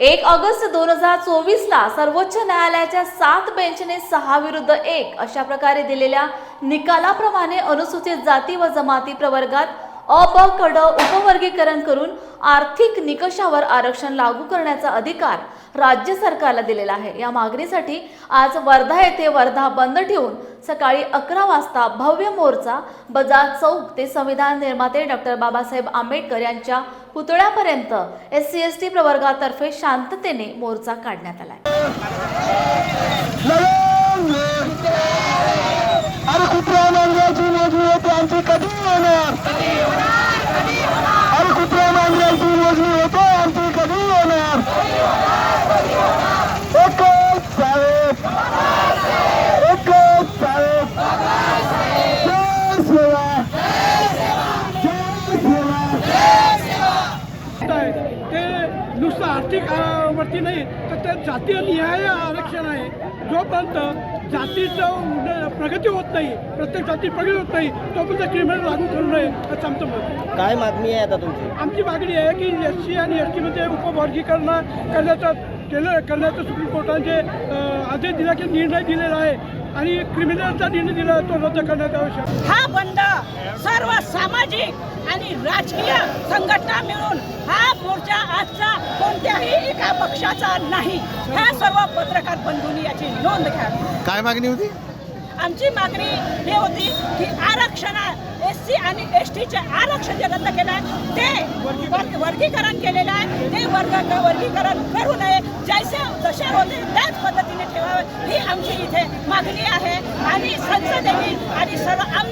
एक ऑगस्ट दोन हजार चोवीस ला सर्वोच्च न्यायालयाच्या सात बेंचने सहा विरुद्ध एक अशा प्रकारे दिलेल्या निकालाप्रमाणे अनुसूचित जाती व जमाती प्रवर्गात अ ब कड उपवर्गीकरण करून आर्थिक निकषावर आरक्षण लागू करण्याचा अधिकार राज्य सरकारला दिलेला आहे. या मागणीसाठी आज वर्धा येथे वर्धा बंद ठेवून सकाळी अकरा वाजता भव्य मोर्चा बजाज चौक ते संविधान निर्माते डॉक्टर बाबासाहेब आंबेडकर यांच्या पुतळ्यापर्यंत एस सी एस टी प्रवर्गातर्फे शांततेने मोर्चा काढण्यात आलाय. नुसतं आर्थिक वरती नाही तर ते जातीय निहाय आरक्षण आहे जोपर्यंत जातीचं प्रगती होत नाही प्रत्येक जाती प्रगती होत नाही तोपर्यंत क्रिमिनल लागू करू नये असं आमचं मत. काय मागणी आहे आता तुमची आमची मागणी आहे की एस सी आणि एस टीमध्ये उपवर्गीकरण करण्याचं केलं करण्याचं सुप्रीम कोर्टाने आदेश दिला की निर्णय दिलेला आहे आणि क्रिमिनलचा निर्णय दिला तो रद्द करण्यात आवश्यक. हा बंद सर्व सामाजिक आणि राजकीय संघटना मिळून हा मोर्चा आजचा कोणत्याही एका पक्षाचा नाही. ह्या सर्व पत्रकार बंधूंनी याची नोंद घ्यावी. काय मागणी होती? आमची मागणी ही होती की आरक्षण एस सी आणि एस टीचे आरक्षण जे रद्द केलं आहे ते वर्ग- वर्गीकरण केलेलं आहे. ते वर्ग वर्गीकरण करू नये. जैसे जसे होते आमची इथे मागणी आहे. आणि संसदेने आणि सर्व आम